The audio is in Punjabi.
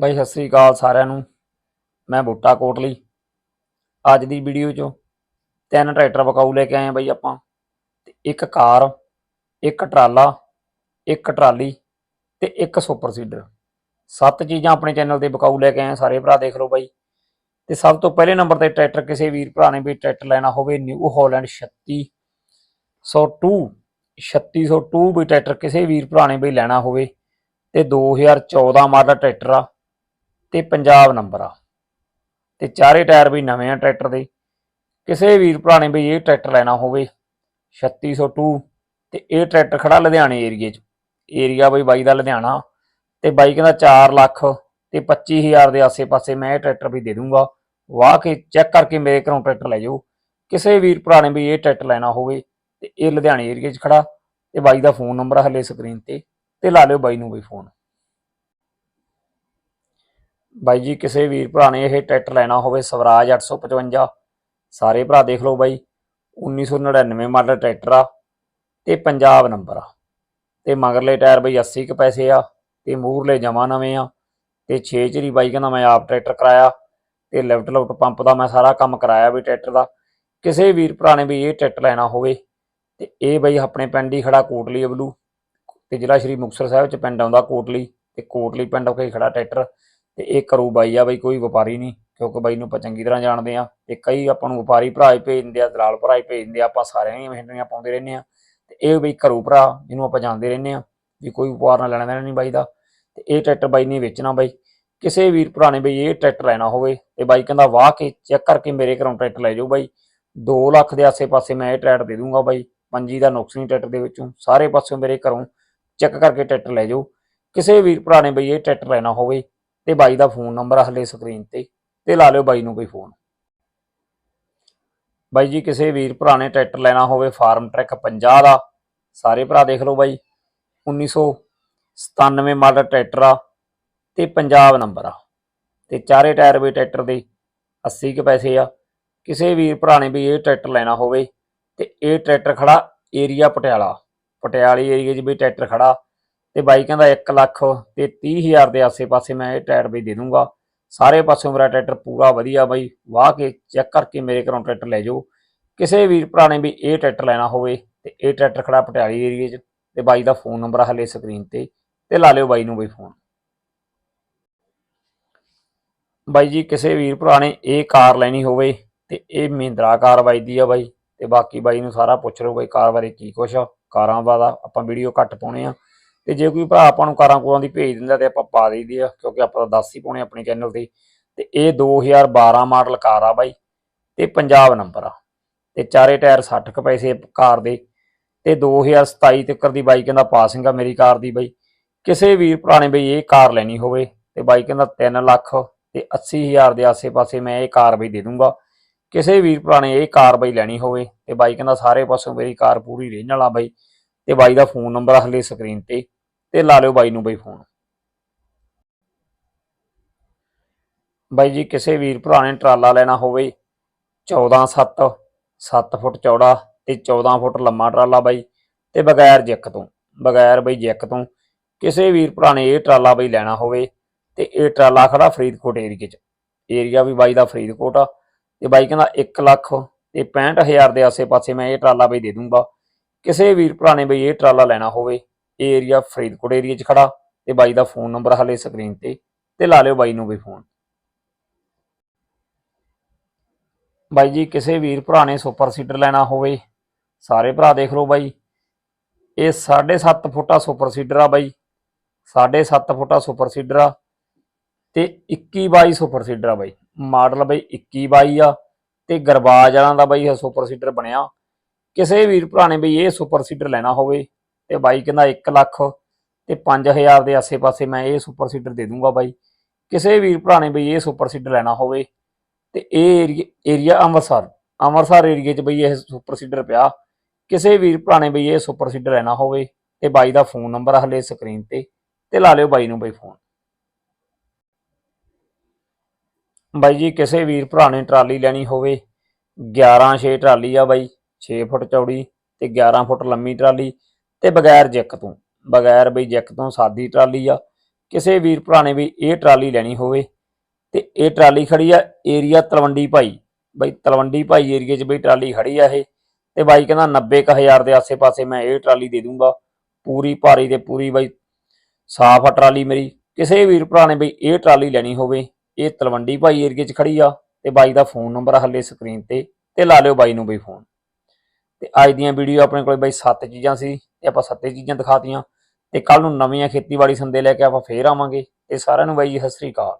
ਬਾਈ, ਸਤਿ ਸ੍ਰੀ ਅਕਾਲ ਸਾਰਿਆਂ ਨੂੰ। ਮੈਂ ਬੂਟਾ ਕੋਟਲੀ। ਅੱਜ ਦੀ ਵੀਡੀਓ 'ਚ ਤਿੰਨ ਟਰੈਕਟਰ ਵਿਕਾਊ ਲੈ ਕੇ ਆਏ ਆ ਬਾਈ ਆਪਾਂ। ਤੇ ਇੱਕ ਕਾਰ, ਇੱਕ ਟਰਾਲਾ, ਇੱਕ ਟਰਾਲੀ ਤੇ ਇੱਕ ਸੁਪਰ ਸੀਡਰ। ਸੱਤ ਚੀਜ਼ਾਂ ਆਪਣੇ ਚੈਨਲ ਤੇ ਬਕਾਊ ਲੈ ਕੇ ਆਏ ਆ, ਸਾਰੇ ਭਰਾ ਦੇਖ ਲਓ ਬਾਈ। ਤੇ ਸਭ ਤੋਂ ਪਹਿਲੇ ਨੰਬਰ ਤੇ ਟਰੈਕਟਰ ਕਿਸੇ ਵੀਰ ਭਰਾ ਨੇ ਵੀ ਟਰੈਕਟਰ ਲੈਣਾ ਹੋਵੇ, ਨਿਊ ਹਾਲੈਂਡ 3602 3602 ਵੀ ਟਰੈਕਟਰ ਕਿਸੇ ਵੀਰ ਭਰਾ ਨੇ ਵੀ ਲੈਣਾ ਹੋਵੇ। ਤੇ 2014 ਮਾਡਲ ਟਰੈਕਟਰ ਆ। ਤੇ ਪੰਜਾਬ ਨੰਬਰ ਆ। ਤੇ ਚਾਰੇ ਟਾਇਰ ਵੀ ਨਵੇਂ ਆ ਟਰੈਕਟਰ ਦੇ। ਕਿਸੇ ਵੀਰ ਭਰਾ ਨੇ ਵੀ ਇਹ ਟਰੈਕਟਰ ਲੈਣਾ ਹੋਵੇ 3602 ਤੇ ਇਹ ਟਰੈਕਟਰ ਖੜਾ ਲੁਧਿਆਣੇ ਏਰੀਏ 'ਚ। ਏਰੀਆ ਬਈ ਬਾਈ ਦਾ ਲੁਧਿਆਣਾ। ਤੇ ਬਾਈ ਕਹਿੰਦਾ 4 ਲੱਖ ਤੇ 25000 ਦੇ ਆਸੇ-ਪਾਸੇ ਮੈਂ ਇਹ ਟਰੈਕਟਰ ਵੀ ਦੇ ਦੂੰਗਾ। ਵਾਹ ਕੇ ਚੈੱਕ ਕਰਕੇ ਮੇਰੇ ਘਰੋਂ ਟਰੈਕਟਰ ਲੈ ਜਾਓ। ਕਿਸੇ ਵੀਰ ਭਰਾ ਨੇ ਵੀ ਇਹ ਟਰੈਕਟਰ ਲੈਣਾ ਹੋਵੇ, ਤੇ ਇਹ ਲੁਧਿਆਣੇ ਏਰੀਏ 'ਚ ਖੜਾ। ਤੇ ਬਾਈ ਦਾ ਫੋਨ ਨੰਬਰ ਹਲੇ ਸਕਰੀਨ ਤੇ ਤੇ ਲਾ ਲਿਓ ਬਾਈ ਨੂੰ ਵੀ ਫੋਨ। ਬਾਈ ਜੀ, ਕਿਸੇ ਵੀਰ ਭਰਾ ਨੇ ਇਹ ਟਰੈਕਟਰ ਲੈਣਾ ਹੋਵੇ ਸਵਰਾਜ 855 ਸਾਰੇ ਭਰਾ ਦੇਖ ਲਓ ਬਾਈ 1999 ਮਾਡਲ ਟਰੈਕਟਰ ਆ ਤੇ ਪੰਜਾਬ ਨੰਬਰ ਆ। ਤੇ ਮਗਰਲੇ ਟਾਇਰ ਬਈ 80 ਕੁ ਪੈਸੇ ਆ, ਤੇ ਮੂਹਰਲੇ ਜਮਾ ਨਵੇਂ ਆ, ਤੇ 6 ਚਰੀ ਬਾਈ ਕਹਿੰਦਾ ਮੈਂ ਆਪ ਟਰੈਕਟਰ ਕਰਾਇਆ, ਤੇ ਲਿਫਟ ਲੁਫਟ ਪੰਪ ਦਾ ਮੈਂ ਸਾਰਾ ਕੰਮ ਕਰਾਇਆ ਵੀ ਟਰੈਕਟਰ ਦਾ। ਕਿਸੇ ਵੀਰ ਭਰਾ ਨੇ ਵੀ ਇਹ ਟਰੈਕਟਰ ਲੈਣਾ ਹੋਵੇ, ਤੇ ਇਹ ਬਈ ਆਪਣੇ ਪਿੰਡ ਹੀ ਖੜਾ ਕੋਟਲੀ ਅਬਲੂ, ਤੇ ਜ਼ਿਲ੍ਹਾ ਸ਼੍ਰੀ ਮੁਕਤਸਰ ਸਾਹਿਬ ਚ ਪਿੰਡ ਆਉਂਦਾ ਕੋਟਲੀ, ਤੇ ਕੋਟਲੀ ਪਿੰਡ ਹੋ ਕੇ ਖੜਾ ਟਰੈਕਟਰ। ਤੇ ਇਹ ਕਰੂ ਬਾਈ ਆ ਬਈ, ਕੋਈ ਵਪਾਰੀ ਨਹੀਂ, ਕਿਉਂਕਿ ਬਾਈ ਨੂੰ ਆਪਾਂ ਚੰਗੀ ਤਰ੍ਹਾਂ ਜਾਣਦੇ ਆ। ਤੇ ਕਈ ਆਪਾਂ ਨੂੰ ਵਪਾਰੀ ਭਰਾ ਹੀ ਭੇਜ ਦਿੰਦੇ ਆ, ਦਲਾਲ ਭਰਾ ਹੀ ਭੇਜ ਦਿੰਦੇ ਆ, ਆਪਾਂ ਸਾਰਿਆਂ ਦੀਆਂ ਮਹਿੰਦਰੀਆਂ ਪਾਉਂਦੇ ਰਹਿੰਦੇ ਆ। ਤੇ ਇਹ ਬਈ ਕਰੂ ਭਰਾ, ਜਿਹਨੂੰ ਆਪਾਂ ਜਾਣਦੇ ਰਹਿੰਦੇ ਆ, ਵੀ ਕੋਈ ਵਪਾਰ ਨਾਲ ਲੈਣਾ ਦੇਣਾ ਨਹੀਂ ਬਾਈ ਦਾ। ਤੇ ਇਹ ਟਰੈਕਟਰ ਬਾਈ ਨੇ ਵੇਚਣਾ ਬਾਈ। ਕਿਸੇ ਵੀਰ ਭਰਾ ਨੇ ਬਈ ਇਹ ਟਰੈਕਟਰ ਲੈਣਾ ਹੋਵੇ, ਤੇ ਬਾਈ ਕਹਿੰਦਾ, ਵਾਹ, ਕੇ ਚੈੱਕ ਕਰਕੇ ਮੇਰੇ ਘਰੋਂ ਟਰੈਕਟਰ ਲੈ ਜਾਓ ਬਾਈ। 2 ਲੱਖ ਦੇ ਆਸੇ-ਪਾਸੇ ਮੈਂ ਇਹ ਟਰੈਕਟਰ ਦੇ ਦੂੰਗਾ ਬਾਈ। ਪੰਜੀ ਦਾ ਨੁਕਸ ਨਹੀਂ ਟਰੈਕਟਰ ਦੇ ਵਿੱਚੋਂ। ਸਾਰੇ ਪਾਸਿਓਂ ਮੇਰੇ ਘਰੋਂ ਚੈੱਕ ਕਰਕੇ ਟਰੈਕਟਰ ਲੈ ਜਾਓ। ਕਿਸੇ ਵੀਰ ਭਰਾ ਨੇ ਬਈ ਇਹ ਟਰੈਕਟਰ ਲੈਣਾ ਹੋਵੇ ਤੇ ਬਾਈ ਦਾ ਫੋਨ ਨੰਬਰ ਹਲੇ ਸਕਰੀਨ ਤੇ ਤੇ ਲਾ ਲਿਓ ਬਾਈ ਨੂੰ ਕੋਈ ਫੋਨ। ਬਾਈ ਜੀ, ਕਿਸੇ ਵੀਰ ਭਰਾ ਨੇ ਟਰੈਕਟਰ ਲੈਣਾ ਹੋਵੇ, ਫਾਰਮ ਟਰੈਕ 50 ਦਾ, ਸਾਰੇ ਭਰਾ ਦੇਖ ਲਓ ਬਾਈ। 1997 ਮਾਡਲ ਟਰੈਕਟਰ ਆ ਤੇ ਪੰਜਾਬ ਨੰਬਰ ਆ। ਤੇ ਚਾਰੇ ਟਾਇਰ ਵੀ ਟਰੈਕਟਰ ਦੇ 80 ਕੁ ਪੈਸੇ ਆ। ਕਿਸੇ ਵੀਰ ਭਰਾ ਨੇ ਵੀ ਇਹ ਟਰੈਕਟਰ ਲੈਣਾ ਹੋਵੇ, ਤੇ ਇਹ ਟਰੈਕਟਰ ਖੜਾ ਏਰੀਆ ਪਟਿਆਲਾ। ਪਟਿਆਲੇ ਏਰੀਆ 'ਚ ਵੀ ਟਰੈਕਟਰ ਖੜਾ। ਤੇ ਬਾਈ ਕਹਿੰਦਾ 1 ਲੱਖ ਤੇ 30000 ਦੇ ਆਸੇ-ਪਾਸੇ ਮੈਂ ਇਹ ਟਾਇਰ ਬਈ ਦੇ ਦੂੰਗਾ। ਸਾਰੇ ਪਾਸਿਓਂ ਮੇਰਾ ਟਰੈਕਟਰ ਪੂਰਾ ਵਧੀਆ ਬਾਈ। ਵਾਹ ਕੇ ਚੈੱਕ ਕਰਕੇ ਮੇਰੇ ਘਰੋਂ ਟਰੈਕਟਰ ਲੈ ਜਾਓ। ਕਿਸੇ ਵੀਰ ਭਰਾ ਨੇ ਵੀ ਇਹ ਟਰੈਕਟਰ ਲੈਣਾ ਹੋਵੇ ਤੇ ਇਹ ਟਰੈਕਟਰ ਖੜਾ ਪਟਿਆਲੇ ਏਰੀਏ 'ਚ ਤੇ ਬਾਈ ਦਾ ਫੋਨ ਨੰਬਰ ਹਲੇ ਸਕਰੀਨ ਤੇ ਤੇ ਲਾ ਲਿਓ ਬਾਈ ਨੂੰ ਬਈ ਫੋਨ। ਬਾਈ ਜੀ, ਕਿਸੇ ਵੀਰ ਭਰਾ ਨੇ ਇਹ ਕਾਰ ਲੈਣੀ ਹੋਵੇ ਤੇ ਇਹ ਮਹਿੰਦਰਾ ਕਾਰ ਬਾਈ ਦੀ ਆ ਬਾਈ। ਤੇ ਬਾਕੀ ਬਾਈ ਨੂੰ ਸਾਰਾ ਪੁੱਛ ਲਓ ਬਾਈ ਕਾਰ ਬਾਰੇ ਕੀ ਕੁਛ ਆ। ਕਾਰਾਂ ਦਾ ਆਪਾਂ ਵੀਡੀਓ ਘੱਟ ਪਾਉਣੇ ਆ। ਤੇ ਜੇ ਕੋਈ ਭਰਾ ਆਪਾਂ ਨੂੰ ਕਾਰਾਂ ਕੋਲਾਂ ਦੀ ਭੇਜ ਦਿੰਦਾ ਤੇ ਆਪਾਂ ਪਾ ਦੇਈਦੀ ਆ, ਕਿਉਂਕਿ ਆਪਾਂ ਤਾਂ ਦੱਸ ਹੀ ਪਾਉਣੇ ਆਪਣੇ ਚੈਨਲ ਤੇ। ਤੇ ਇਹ 2012 ਮਾਡਲ ਕਾਰ ਆ ਬਾਈ, ਤੇ ਪੰਜਾਬ ਨੰਬਰ ਆ। ਤੇ ਚਾਰੇ ਟਾਇਰ 60 ਕੁ ਪੈਸੇ ਕਾਰ ਦੇ। ਤੇ 2027 ਤੱਕ ਦੀ ਬਾਈ ਕਹਿੰਦਾ ਪਾਸਿੰਗ ਆ ਮੇਰੀ ਕਾਰ ਦੀ ਬਾਈ। ਕਿਸੇ ਵੀਰ ਭਰਾ ਨੇ ਬਈ ਇਹ ਕਾਰ ਲੈਣੀ ਹੋਵੇ, ਤੇ ਬਾਈ ਕਹਿੰਦਾ 3 ਲੱਖ ਤੇ 80000 ਦੇ ਆਸੇ-ਪਾਸੇ ਮੈਂ ਇਹ ਕਾਰ ਬਈ ਦੇ ਦੂੰਗਾ। ਕਿਸੇ ਵੀਰ ਭਰਾ ਨੇ ਇਹ ਕਾਰ ਬਈ ਲੈਣੀ ਹੋਵੇ, ਤੇ ਬਾਈ ਕਹਿੰਦਾ ਸਾਰੇ ਪਾਸੋਂ ਮੇਰੀ ਕਾਰ ਪੂਰੀ ਰਹਿਣ ਵਾਲਾ ਬਾਈ। ਤੇ ਬਾਈ ਦਾ ਫੋਨ ਨੰਬਰ ਹਲੇ ਸਕਰੀਨ ਤੇ ਤੇ ਲਾ ਲਿਓ ਬਾਈ ਨੂੰ ਬਈ ਫੋਨ। ਬਾਈ ਜੀ, ਕਿਸੇ ਵੀਰ ਭਰਾ ਨੇ ਟਰਾਲਾ ਲੈਣਾ ਹੋਵੇ 14 7 7 ਫੁੱਟ ਚੌੜਾ ਤੇ 14 ਫੁੱਟ ਲੰਮਾ ਟਰਾਲਾ ਬਾਈ, ਤੇ ਬਗੈਰ ਜਿੱਕ ਤੋਂ, ਬਗੈਰ ਬਈ ਜਿੱਕ ਤੋਂ, ਕਿਸੇ ਵੀਰ ਭਰਾ ਨੇ ਇਹ ਟਰਾਲਾ ਬਈ ਲੈਣਾ ਹੋਵੇ, ਤੇ ਇਹ ਟਰਾਲਾ ਖੜਾ ਫਰੀਦਕੋਟ ਏਰੀਏ 'ਚ। ਏਰੀਆ ਵੀ ਬਾਈ ਦਾ ਫਰੀਦਕੋਟ ਆ, ਤੇ ਬਾਈ ਕਹਿੰਦਾ 1 ਲੱਖ ਤੇ 65000 ਦੇ ਆਸੇ-ਪਾਸੇ ਮੈਂ ਇਹ ਟਰਾਲਾ ਬਈ ਦੇ ਦੂੰਗਾ। ਕਿਸੇ ਵੀਰ ਭਰਾ ਨੇ ਬਈ ਇਹ ਟਰਾਲਾ ਲੈਣਾ ਹੋਵੇ, ਇਹ ਏਰੀਆ ਫਰੀਦਕੋਟ ਏਰੀਆ 'ਚ ਖੜਾ ਤੇ ਬਾਈ ਦਾ ਫੋਨ ਨੰਬਰ ਹਲੇ ਸਕਰੀਨ ਤੇ ਤੇ ਲਾ ਲਿਓ ਬਾਈ ਨੂੰ ਵੀ ਫੋਨ ਬਾਈ ਜੀ, ਕਿਸੇ ਵੀਰ ਭਰਾ ਨੇ ਸੁਪਰ ਸੀਡਰ ਲੈਣਾ ਹੋਵੇ, ਸਾਰੇ ਭਰਾ ਦੇਖ ਲਓ ਬਾਈ। ਇਹ 7.5 ਫੁੱਟਾ ਸੁਪਰ ਸੀਡਰ ਆ ਬਾਈ 7.5 ਫੁੱਟਾ ਸੁਪਰ ਸੀਡਰ ਆ ਤੇ 21 ਬਾਈ ਸੁਪਰ ਸੀਡਰ ਆ ਬਾਈ। ਮਾਡਲ ਬਾਈ 21 ਬਾਈ ਆ ਤੇ ਗਰਬਾਜ ਵਾਲਾਂ ਦਾ ਬਾਈ ਇਹ ਸੁਪਰ ਸੀਡਰ ਬਣਿਆ। ਕਿਸੇ ਵੀਰ ਭਰਾ ਨੇ ਬਈ ਇਹ ਸੁਪਰ ਸੀਡਰ ਲੈਣਾ ਹੋਵੇ ਤੇ ਬਾਈ ਕਹਿੰਦਾ 1 ਲੱਖ ਤੇ 5000 ਦੇ ਆਸੇ-ਪਾਸੇ ਮੈਂ ਇਹ ਸੁਪਰ ਸੀਡਰ ਦੇ ਦੂੰਗਾ ਬਾਈ। ਕਿਸੇ ਵੀਰ ਭਰਾ ਨੇ ਬਈ ਇਹ ਸੁਪਰ ਸੀਡਰ ਲੈਣਾ ਹੋਵੇ ਤੇ ਇਹ ਏਰੀਆ ਏਰੀਆ ਅੰਮ੍ਰਿਤਸਰ ਅੰਮ੍ਰਿਤਸਰ ਏਰੀਏ 'ਚ ਬਈ ਇਹ ਸੁਪਰ ਸੀਡਰ ਪਿਆ। ਕਿਸੇ ਵੀਰ ਭਰਾ ਨੇ ਬਈ ਇਹ ਸੁਪਰ ਸੀਡਰ ਲੈਣਾ ਹੋਵੇ ਤੇ ਬਾਈ ਦਾ ਫੋਨ ਨੰਬਰ ਹਲੇ ਸਕਰੀਨ ਤੇ ਤੇ ਲਾ ਲਿਓ ਬਾਈ ਨੂੰ ਬਈ ਫੋਨ। ਬਾਈ ਜੀ, ਕਿਸੇ ਵੀਰ ਭਰਾ ਨੇ ਟਰਾਲੀ ਲੈਣੀ ਹੋਵੇ 11 6 ਟਰਾਲੀ ਆ ਬਾਈ। 6 ਫੁੱਟ ਚੌੜੀ ਤੇ 11 ਫੁੱਟ ਲੰਮੀ ਟਰਾਲੀ ਤੇ ਬਗੈਰ ਜੈਕ ਤੋਂ, ਬਗੈਰ ਬਈ ਜੈਕ ਤੋਂ ਸਾਦੀ ਟਰਾਲੀ ਆ। ਕਿਸੇ ਵੀਰ ਭਰਾ ਨੇ ਵੀ ਇਹ ਟਰਾਲੀ ਲੈਣੀ ਹੋਵੇ ਤੇ ਇਹ ਟਰਾਲੀ ਖੜੀ ਆ ਏਰੀਆ ਤਲਵੰਡੀ ਭਾਈ। ਬਈ ਤਲਵੰਡੀ ਭਾਈ ਏਰੀਏ 'ਚ ਬਈ ਟਰਾਲੀ ਖੜੀ ਆ ਇਹ ਤੇ ਬਾਈ ਕਹਿੰਦਾ 90000 ਦੇ ਆਸੇ-ਪਾਸੇ ਮੈਂ ਇਹ ਟਰਾਲੀ ਦੇ ਦੂੰਗਾ। ਪੂਰੀ ਭਾਰੀ ਤੇ ਪੂਰੀ ਬਈ ਸਾਫ਼ ਆ ਟਰਾਲੀ ਮੇਰੀ। ਕਿਸੇ ਵੀਰ ਭਰਾ ਨੇ ਬਈ ਇਹ ਟਰਾਲੀ ਲੈਣੀ ਹੋਵੇ, ਇਹ ਤਲਵੰਡੀ ਭਾਈ ਏਰੀਏ 'ਚ ਖੜੀ ਆ ਤੇ ਬਾਈ ਦਾ ਫੋਨ ਨੰਬਰ ਹੱਲੇ ਸਕਰੀਨ ਤੇ ਤੇ ਲਾ ਲਿਓ ਬਾਈ ਨੂੰ ਬਈ ਫੋਨ। ਤੇ ਅੱਜ ਦੀਆਂ ਵੀਡੀਓ ਆਪਣੇ ਕੋਲ ਬਈ ਸੱਤ ਚੀਜ਼ਾਂ ਸੀ ਤੇ ਆਪਾਂ ਸੱਤੇ ਚੀਜ਼ਾਂ ਦਿਖਾਤੀਆਂ ਤੇ ਕੱਲ ਨੂੰ ਨਵੀਆਂ ਖੇਤੀਬਾੜੀ ਸੰਦੇ ਲੈ ਕੇ ਆਪਾਂ ਫੇਰ ਆਵਾਂਗੇ ਤੇ ਸਾਰਿਆਂ ਨੂੰ ਬਾਈ ਜੀ, ਸਤਿ ਸ੍ਰੀ ਅਕਾਲ।